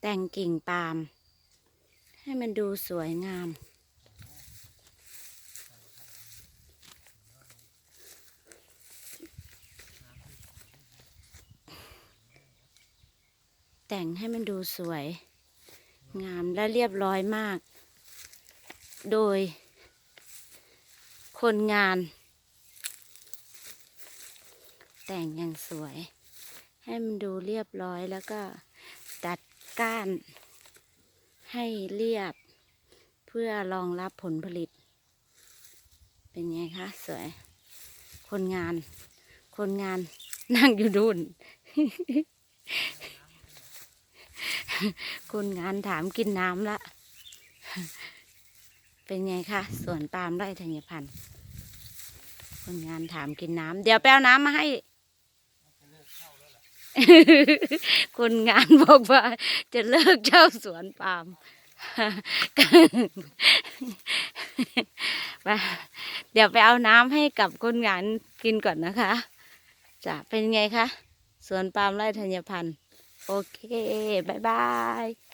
แต่งกิ่งปาล์มให้มันดูสวยงาม แต่งให้มันดูสวย งามและเรียบร้อยมาก โดย คนงาน แต่งอย่างสวย ให้มันดูเรียบร้อยแล้วก็ตัด ก้าน ให้เรียบ เพื่อรองรับผลผลิต เป็นไงคะ สวย คนงาน คนงานนั่งอยู่ดุนคนงานถามกินน้ำละ เป็นไงคะสวนปาล์มไร่ธัญพันธ์คนงานถามกินน้ำเดี๋ยวไปเอาน้ำมาให้ คนงานบอกว่าจะเลิกเช่าสวนปาล์มไปเดี๋ยวไปเอาน้ำให้กับคนงานกินก่อนนะคะจะเป็นไงคะสวนปาล์มไร่ธัญพันธ์โอเคบายบาย